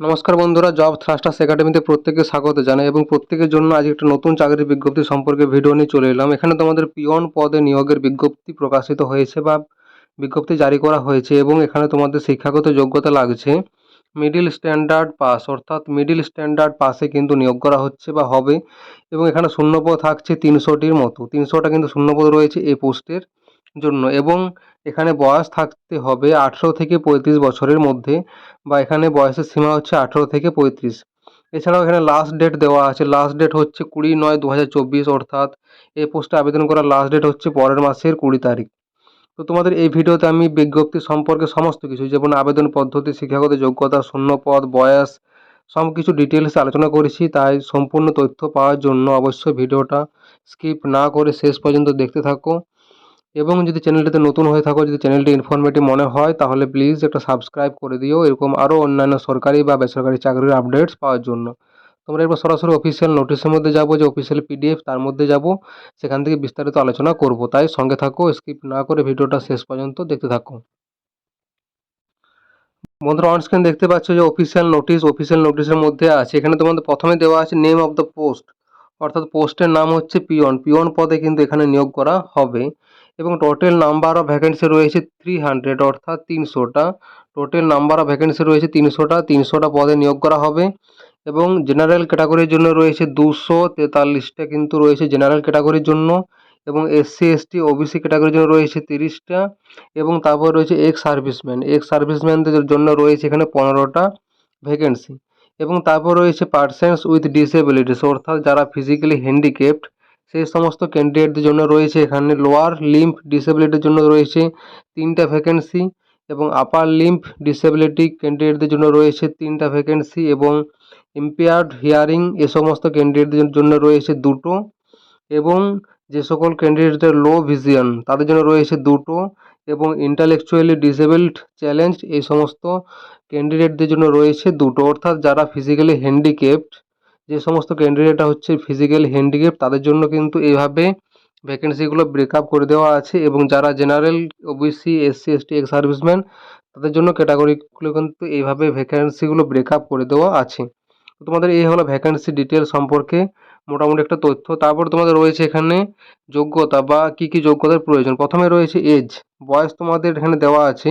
নমস্কার বন্ধুরা job thrusters একাডেমিতে প্রত্যেকে স্বাগত জানাই এবং প্রত্যেকের জন্য আজ একটা নতুন চাকরির বিজ্ঞপ্তি সম্পর্কে ভিডিও নিয়ে চলে এলাম। এখানে তোমাদের পিয়ন পদে নিয়োগের বিজ্ঞপ্তি প্রকাশিত হয়েছে বা বিজ্ঞপ্তি জারি করা হয়েছে এবং এখানে তোমাদের শিক্ষাগত যোগ্যতা লাগছে। মিডিল স্ট্যান্ডার্ড পাস অর্থাৎ মিডিল স্ট্যান্ডার্ড পাসে কিন্তু নিয়োগ করা হচ্ছে বা হবে এবং এখানে শূন্যপদ থাকছে তিনশোটির মতো। তিনশোটা কিন্তু শূন্যপদ রয়েছে এই পোস্টের জন্য এবং এখানে বয়স থাকতে হবে আঠেরো থেকে পঁয়ত্রিশ বছরের মধ্যে বা এখানে বয়সের সীমা হচ্ছে আঠেরো থেকে পঁয়ত্রিশ। এছাড়াও এখানে লাস্ট ডেট দেওয়া আছে। লাস্ট ডেট হচ্ছে কুড়ি নয় দু হাজার চব্বিশ অর্থাৎ এই পোস্টে আবেদন করার লাস্ট ডেট হচ্ছে পরের মাসের কুড়ি তারিখ। তো তোমাদের এই ভিডিওতে আমি বিজ্ঞপ্তি সম্পর্কে সমস্ত কিছু যেমন আবেদন পদ্ধতি, শিক্ষাগত যোগ্যতা, শূন্যপদ, বয়স সব কিছু ডিটেলসে আলোচনা করেছি। তাই সম্পূর্ণ তথ্য পাওয়ার জন্য অবশ্যই ভিডিওটা স্কিপ না করে শেষ পর্যন্ত দেখতে থাকো। এবং যদি চ্যানেলটিতে নতুন হয়ে থাকো, যদি চ্যানেলটি ইনফরমেটিভ মনে হয়, তাহলে প্লিজ একটা সাবস্ক্রাইব করে দিও, এরকম আরও অন্যান্য সরকারি বা বেসরকারি চাকরির আপডেটস পাওয়ার জন্য। তোমরা এরপর সরাসরি অফিসিয়াল নোটিশের মধ্যে যাব, যে অফিসিয়াল পিডিএফ তার মধ্যে যাব, সেখান থেকে বিস্তারিত আলোচনা করব। তাই সঙ্গে থাকো স্কিপ না করে ভিডিওটা শেষ পর্যন্ত দেখতে থাকো। বন্ধুরা অন স্ক্রিন দেখতে পাচ্ছ যে অফিসিয়াল নোটিশ অফিসিয়াল নোটিশের মধ্যে আছে। এখানে তোমাদের প্রথমে দেওয়া আছে নেম অফ দ্য পোস্ট অর্থাৎ পোস্টের নাম হচ্ছে পিয়ন পিয়ন পদে কিন্তু এখানে নিয়োগ করা হবে। এবং টোটাল নাম্বার অফ ভ্যাকেন্সি রয়েছে থ্রি হান্ড্রেড অর্থাৎ তিনশোটা। টোটাল নাম্বার অফ ভ্যাকেন্সি রয়েছে তিনশোটা তিনশোটা পদে নিয়োগ করা হবে। এবং জেনারেল ক্যাটাগরির জন্য রয়েছে দুশো তেতাল্লিশটা কিন্তু রয়েছে জেনারেল ক্যাটাগরির জন্য। এবং এসসি এসটি ওবিসি ক্যাটাগরির জন্য রয়েছে তিরিশটা। এবং তারপর রয়েছে এক্স সার্ভিসম্যান এক্স সার্ভিসম্যানদের জন্য রয়েছে এখানে পনেরোটা ভ্যাকেন্সি এবং তারপর রয়েছে পার্সেন্স উইথ ডিসেবিলিটিস অর্থাৎ যারা ফিজিক্যালি হ্যান্ডিক্যাপড সেই সমস্ত ক্যান্ডিডেটদের জন্য রয়েছে এখানে লোয়ার লিম্ফ ডিসেবিলিটির জন্য রয়েছে তিনটা ভ্যাকেন্সি এবং আপার লিম্ফ ডিসেবিলিটি ক্যান্ডিডেটদের জন্য রয়েছে তিনটা ভ্যাকেন্সি এবং ইম্পেয়ার্ড হিয়ারিং এ সমস্ত ক্যান্ডিডেটদের জন্য রয়েছে দুটো এবং যে সকল ক্যান্ডিডেটের লো ভিজিয়ন তাদের জন্য রয়েছে দুটো এবং ইন্টালেকচুয়ালি ডিসেবলড চ্যালেঞ্জ এই সমস্ত ক্যান্ডিডেটদের জন্য রয়েছে দুটো। অর্থাৎ যারা ফিজিক্যালি হ্যান্ডিক্যাপড যে সমস্ত ক্যান্ডিডেটরা হচ্ছে ফিজিক্যাল হ্যান্ডিক্যাপড তাদের জন্য কিন্তু এইভাবে ভ্যাকেন্সিগুলো ব্রেকআপ করে দেওয়া আছে এবং যারা general OBC SC ST ex serviceman তাদের জন্য ক্যাটাগরিগুলো কিন্তু এইভাবে ভ্যাকেন্সিগুলো ব্রেকআপ করে দেওয়া আছে। তোমাদের এই হলো ভ্যাকেন্সি ডিটেল সম্পর্কে মোটামুটি একটা তথ্য। তারপর তোমাদের রয়েছে এখানে যোগ্যতা বা কি কি যোগ্যতার প্রয়োজন। প্রথমে রয়েছে এজ বয়স তোমাদের এখানে দেওয়া আছে।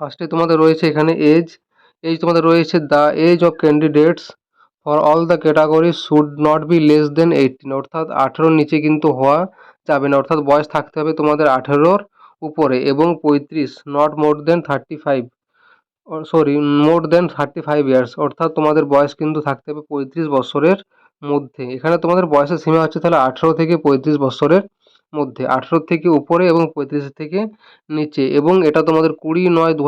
ফার্স্টে তোমাদের রয়েছে এখানে এজ এজ তোমাদের রয়েছে the age of candidates for all the category should not be less than eighteen অর্থাৎ আঠেরোর নিচে কিন্তু হওয়া যাবে না, অর্থাৎ বয়স থাকতে হবে তোমাদের আঠেরোর উপরে এবং পঁয়ত্রিশ not more than thirty five sorry more than thirty five years অর্থাৎ তোমাদের বয়স কিন্তু থাকতে হবে পঁয়ত্রিশ বছরের মধ্যে। এখানে তোমাদের বয়সের সীমা হচ্ছে তাহলে আঠেরো থেকে পঁয়ত্রিশ বছরের মধ্যে আঠেরো থেকে উপরে এবং পঁয়ত্রিশ থেকে নিচে, এবং এটা তোমাদের কুড়ি নয় দু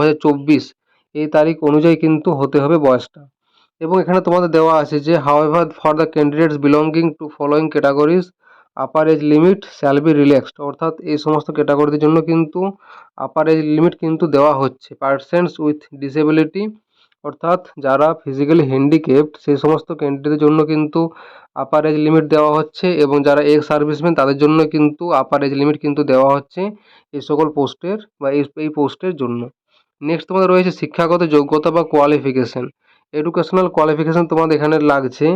এই তারিখ অনুযায়ী কিন্তু হতে হবে বয়সটা। এবং এখানে তোমাদের দেওয়া আছে যে however for the candidates belonging to following categories upper age limit shall be relaxed অর্থাৎ এই সমস্ত ক্যাটাগরিদের জন্য কিন্তু আপার এজ লিমিট কিন্তু দেওয়া হচ্ছে। পার্সেন্টস উইথ ডিসেবিলিটি অর্থাৎ যারা ফিজিক্যালি হ্যান্ডিক্যাপড সেই সমস্ত ক্যান্ডিডেটদের জন্য কিন্তু আপার এজ লিমিট দেওয়া হচ্ছে এবং যারা এক্স সার্ভিসম্যান তাদের জন্য কিন্তু আপার এজ লিমিট কিন্তু দেওয়া হচ্ছে এই সকল পোস্টের বা এই এই পোস্টের জন্য। নেক্সট তোমাদের রয়েছে শিক্ষাগত যোগ্যতা বা কোয়ালিফিকেশান এডুকেশনাল কোয়ালিফিকেশান তোমাদের এখানে লাগছে।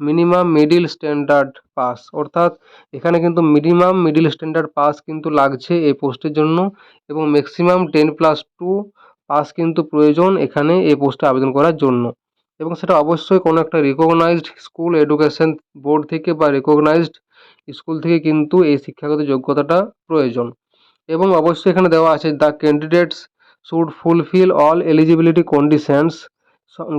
মিনিমাম মিডিল স্ট্যান্ডার্ড পাস অর্থাৎ এখানে কিন্তু মিনিমাম মিডিল স্ট্যান্ডার্ড পাস কিন্তু লাগছে এই পোস্টের জন্য এবং maximum ten plus two pass কিন্তু প্রয়োজন এখানে এই পোস্টে আবেদন করার জন্য। এবং সেটা অবশ্যই কোনো একটা রিকগনাইজড স্কুল এডুকেশন বোর্ড থেকে বা রিকগনাইজড স্কুল থেকে কিন্তু এই শিক্ষাগত যোগ্যতাটা প্রয়োজন। এবং অবশ্যই এখানে দেওয়া আছে the candidates should fulfil all eligibility conditions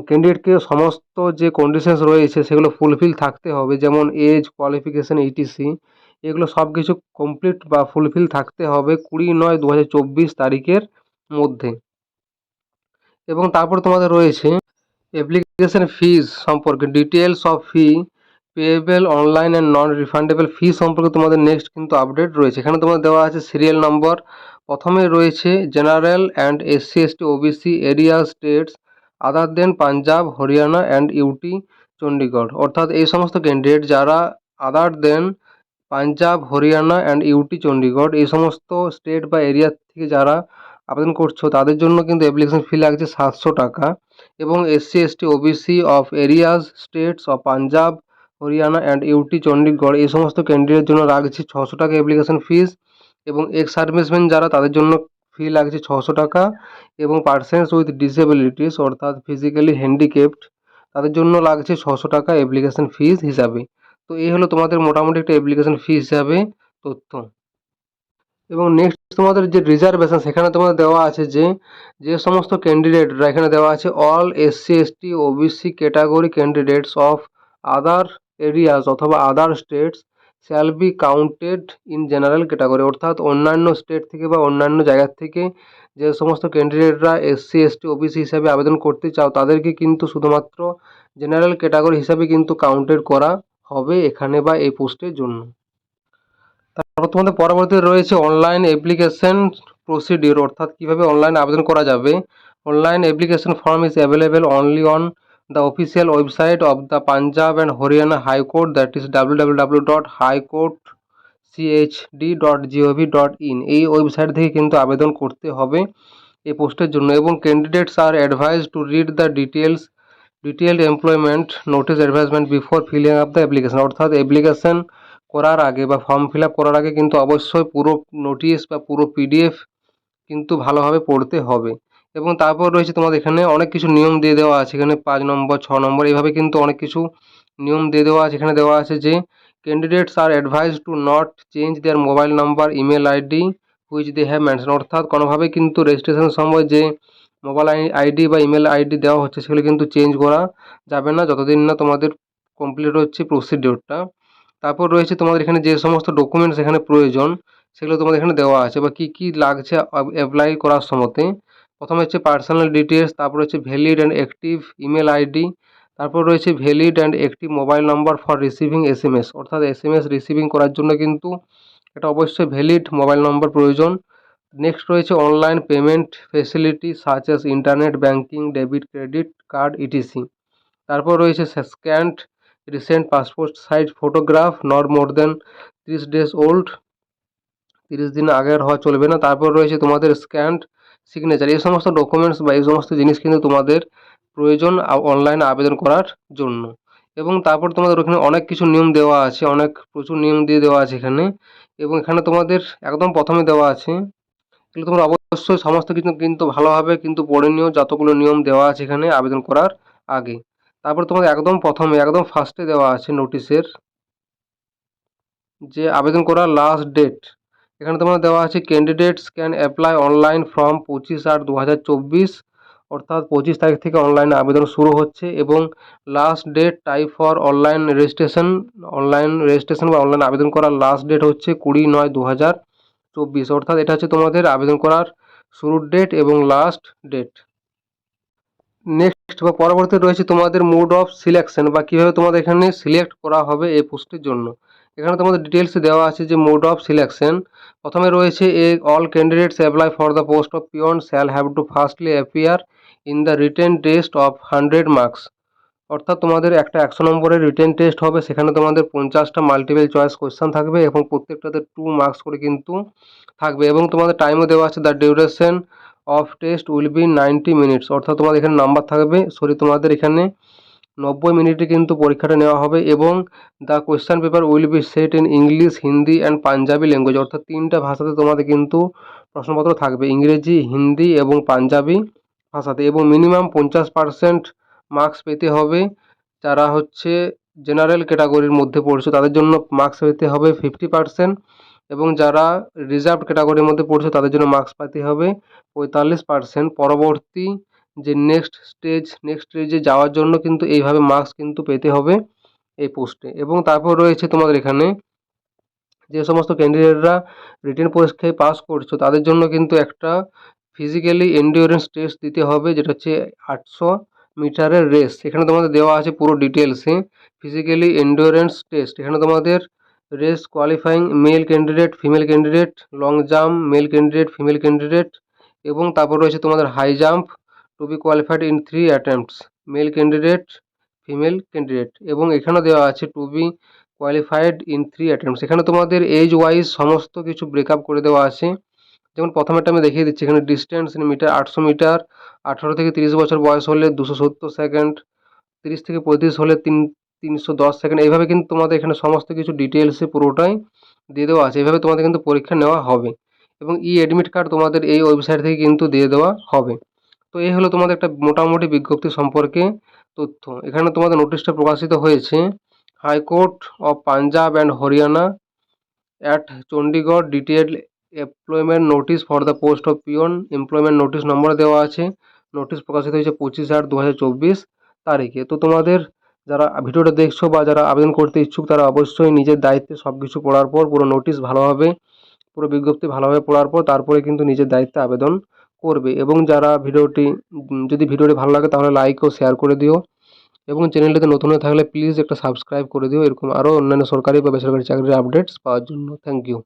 ক্যান্ডিডেটকে সমস্ত যে কন্ডিশনস রয়েছে, সেগুলো ফুলফিল থাকতে হবে, যেমন এজ কোয়ালিফিকেশান ইটিসি এগুলো সব কিছু কমপ্লিট বা ফুলফিল থাকতে হবে কুড়ি নয় দু হাজার চব্বিশ তারিখের মধ্যে। এবং তারপর তোমাদের রয়েছে অ্যাপ্লিকেশন ফিজ সম্পর্কে। Details of fee payable online and non refundable fee সম্পর্কে তোমাদের নেক্সট কিন্তু আপডেট রয়েছে। এখানে তোমাদের দেওয়া আছে সিরিয়াল নম্বর প্রথমে রয়েছে general and SC ST OBC area states other than Punjab, Haryana and UT Chandigarh অর্থাৎ এই সমস্ত ক্যান্ডিডেট যারা other than Punjab, Haryana and UT Chandigarh এই সমস্ত স্টেট বা এরিয়া থেকে যারা আবেদন করছ, তাদের জন্য কিন্তু অ্যাপ্লিকেশন ফি লাগছে সাতশো টাকা এবং SC ST OBC of areas states of Punjab, Haryana and UT Chandigarh এই সমস্ত ক্যান্ডিডেটের জন্য লাগছে ছশো টাকা অ্যাপ্লিকেশন ফিস এবং এক্স সার্ভিসম্যান যারা, তাদের জন্য ফি লাগছে ছশো টাকা এবং পার্সনস উইথ ডিসেবিলিটিস অর্থাৎ ফিজিক্যালি হ্যান্ডিক্যাপড তাদের জন্য লাগছে ছশো টাকা অ্যাপ্লিকেশন ফিস হিসাবে। তো এই হলো তোমাদের মোটামুটি একটা অ্যাপ্লিকেশন ফি হিসাবে তথ্য। এবং নেক্সট তোমাদের যে রিজার্ভেশন সেখানে তোমাদের দেওয়া আছে যে যে সমস্ত ক্যান্ডিডেটরা এখানে দেওয়া আছে all SC ST OBC category candidates of other areas অথবা other states shall be counted in general category অর্থাৎ অন্যান্য স্টেট থেকে বা অন্যান্য জায়গার থেকে যে সমস্ত ক্যান্ডিডেটরা এসসি এসটি ওবিসি হিসাবে আবেদন করতে চাও, তাদেরকে কিন্তু শুধুমাত্র জেনারেল ক্যাটাগরি হিসাবে কিন্তু কাউন্টেড করা হবে এখানে বা এই পোস্টের জন্য। তারপর তোমাদের পরবর্তীতে রয়েছে অনলাইন অ্যাপ্লিকেশন প্রসিডিওর অর্থাৎ কীভাবে অনলাইন আবেদন করা যাবে। Online application form is available only on the official website of the Punjab and Haryana high court that is W W W dot high court CHD dot GOV dot in এই website থেকে কিন্তু আবেদন করতে হবে এই পোস্টের জন্য। এবং candidates are advise to read the details detailed employment notice advisement before filling up the application অর্থাৎ অ্যাপ্লিকেশন করার আগে বা ফর্ম ফিল আপ করার আগে কিন্তু অবশ্যই পুরো নোটিশ বা পুরো পিডিএফ কিন্তু ভালোভাবে পড়তে হবে। এবং তারপর রয়েছে তোমাদের এখানে অনেক কিছু নিয়ম দিয়ে দেওয়া আছে। এখানে পাঁচ নম্বর, ছ নম্বর, এইভাবে কিন্তু অনেক কিছু নিয়ম দিয়ে দেওয়া আছে। এখানে দেওয়া আছে যে candidates are advise to not change their mobile number email ID which they have mention অর্থাৎ কোনোভাবেই কিন্তু রেজিস্ট্রেশনের সময় যে মোবাইল আইডি বা ইমেল আইডি দেওয়া হচ্ছে, সেগুলো কিন্তু চেঞ্জ করা যাবে না। যতদিন না তোমাদের কমপ্লিট হচ্ছে প্রসিডিওরটা তারপর রয়েছে তোমাদের এখানে যে সমস্ত ডকুমেন্টস এখানে প্রয়োজন, সেগুলো তোমাদের এখানে দেওয়া আছে। বা কী কী লাগছে অ্যাপ্লাই করার সময়তে। প্রথমে হচ্ছে পার্সোনাল ডিটেলস তারপর হচ্ছে valid and active email ID তারপর রয়েছে ভ্যালিড অ্যান্ড একটি mobile number for receiving S M S অর্থাৎ এস এম এস রিসিভিং করার জন্য কিন্তু এটা অবশ্যই ভ্যালিড মোবাইল নম্বর প্রয়োজন। নেক্সট রয়েছে online payment facility such as internet banking debit credit card etc তারপর রয়েছে scanned recent passport size photograph not more than তিরিশ ডেজ ওল্ড তিরিশ দিন আগের হওয়া চলবে না। তারপর রয়েছে তোমাদের স্ক্যান্ড সিগনেচার এই সমস্ত ডকুমেন্টস বা এই সমস্ত জিনিস কিন্তু তোমাদের প্রয়োজন অনলাইনে আবেদন করার জন্য। এবং তারপর তোমাদের ওখানে অনেক কিছু নিয়ম দেওয়া আছে, অনেক প্রচুর নিয়ম দিয়ে দেওয়া আছে এখানে। এবং এখানে তোমাদের একদম প্রথমে দেওয়া আছে। এগুলো তোমরা অবশ্যই সমস্ত কিছু কিন্তু ভালোভাবে কিন্তু পড়ে নিও, যতগুলো নিয়ম দেওয়া আছে এখানে আবেদন করার আগে। তারপর তোমাদের একদম প্রথমে, একদম ফার্স্টে দেওয়া আছে নোটিশের যে আবেদন করার লাস্ট ডেট এখানে তোমাদের দেওয়া আছে candidates can apply online form পঁচিশ আট দু হাজার চব্বিশ, অর্থাৎ পঁচিশ তারিখ থেকে অনলাইনে আবেদন শুরু হচ্ছে এবং last date type for online registration online registration বা অনলাইন আবেদন করার লাস্ট ডেট হচ্ছে কুড়ি নয় দু হাজার চব্বিশ, অর্থাৎ এটা হচ্ছে তোমাদের আবেদন করার শুরুর ডেট এবং লাস্ট ডেট নেক্সট বা পরবর্তী রয়েছে তোমাদের মোড অফ সিলেকশন বা কীভাবে তোমাদের এখানে সিলেক্ট করা হবে এই পোস্টের জন্য। এখানে তোমাদের ডিটেলস দেওয়া আছে যে মোড অফ সিলেকশন প্রথমে রয়েছে a all candidates apply for the post of peon shall have to firstly appear in the written test of hundred marks অর্থাৎ তোমাদের একটা একশো নম্বরের রিটেন টেস্ট হবে, সেখানে তোমাদের পঞ্চাশটা মাল্টিপল চয়েস কোয়েশ্চান থাকবে এবং প্রত্যেকটাতে টু মার্কস করে কিন্তু থাকবে। এবং তোমাদের টাইমও দেওয়া আছে the duration of test will be ninety minutes অর্থাৎ তোমাদের এখানে নাম্বার থাকবে সরি তোমাদের এখানে নব্বই মিনিটে কিন্তু পরীক্ষাটা নেওয়া হবে এবং the question paper will be set in English Hindi and Punjabi language অর্থাৎ তিনটা ভাষাতে তোমাদের কিন্তু প্রশ্নপত্র থাকবে। ইংরেজি, হিন্দি এবং পাঞ্জাবি ভাষাতে এবং মিনিমাম পঞ্চাশ পার্সেন্ট মার্কস পেতে হবে। যারা হচ্ছে জেনারেল ক্যাটাগরির মধ্যে পড়ছে, তাদের জন্য মার্কস পেতে হবে ফিফটি পার্সেন্ট এবং যারা রিজার্ভ ক্যাটাগরির মধ্যে পড়ছে, তাদের জন্য মার্কস পেতে হবে পঁয়তাল্লিশ পার্সেন্ট পরবর্তী যে নেক্সট স্টেজ নেক্সট স্টেজে যাওয়ার জন্য কিন্তু এইভাবে মার্কস কিন্তু পেতে হবে এই পোস্টে এবং তারপর রয়েছে তোমাদের এখানে যে সমস্ত ক্যান্ডিডেটরা রিটেন পরীক্ষায় পাস করছ, তাদের জন্য কিন্তু একটা ফিজিক্যালি এন্ডিওরেন্স টেস্ট দিতে হবে, যেটা হচ্ছে আটশো মিটারের রেস এখানে তোমাদের দেওয়া আছে পুরো ডিটেলসে ফিজিক্যালি এন্ডিওরেন্স টেস্ট এখানে তোমাদের race qualifying male candidate female candidate long jump male candidate female candidate এবং তারপর রয়েছে তোমাদের high jump to be qualified in three attempts male candidate female candidate এবং এখানেও দেওয়া আছে to be qualified in three attempts এখানে তোমাদের এজ ওয়াইজ সমস্ত কিছু ব্রেকআপ করে দেওয়া আছে। যেমন প্রথমেরটা আমি দেখিয়ে দিচ্ছি, এখানে ডিস্টেন্স মিটার আটশো মিটার আঠারো থেকে তিরিশ বছর বয়স হলে দুশো সত্তর সেকেন্ড তিরিশ থেকে পঁয়ত্রিশ হলে তিন, তিনশো দশ সেকেন্ড এইভাবে কিন্তু তোমাদের এখানে সমস্ত কিছু ডিটেলসে পুরোটাই দিয়ে দেওয়া আছে। এইভাবে তোমাদের কিন্তু পরীক্ষা নেওয়া হবে এবং ই অ্যাডমিট কার্ড তোমাদের এই ওয়েবসাইট থেকে কিন্তু দিয়ে দেওয়া হবে। তো এই হলো তোমাদের একটা মোটামুটি বিজ্ঞপ্তি সম্পর্কে তথ্য। এখানে তোমাদের নোটিশটা প্রকাশিত হয়েছে, high court of Punjab and Haryana at Chandigarh detail employment notice for the post of peon. Employment notice number দেওয়া আছে, নোটিশ প্রকাশিত হয়েছে পঁচিশ আট দু তারিখে। তো তোমাদের যারা ভিডিওটা দেখছ বা যারা আবেদন করতে ইচ্ছুক, তারা অবশ্যই নিজের দায়িত্বে সব কিছু পড়ার পর পুরো নোটিশ ভালোভাবে, পুরো বিজ্ঞপ্তি ভালোভাবে পড়ার পর তারপরে কিন্তু নিজের দায়িত্বে আবেদন করবে এবং যারা ভিডিওটি যদি ভিডিওটি ভালো লাগে তাহলে লাইক ও শেয়ার করে দিও এবং চ্যানেলটিতে নতুন হয়ে থাকলে প্লিজ একটা সাবস্ক্রাইব করে দিও। এরকম আরও অন্যান্য সরকারি বা বেসরকারি চাকরির আপডেটস পাওয়ার জন্য। Thank you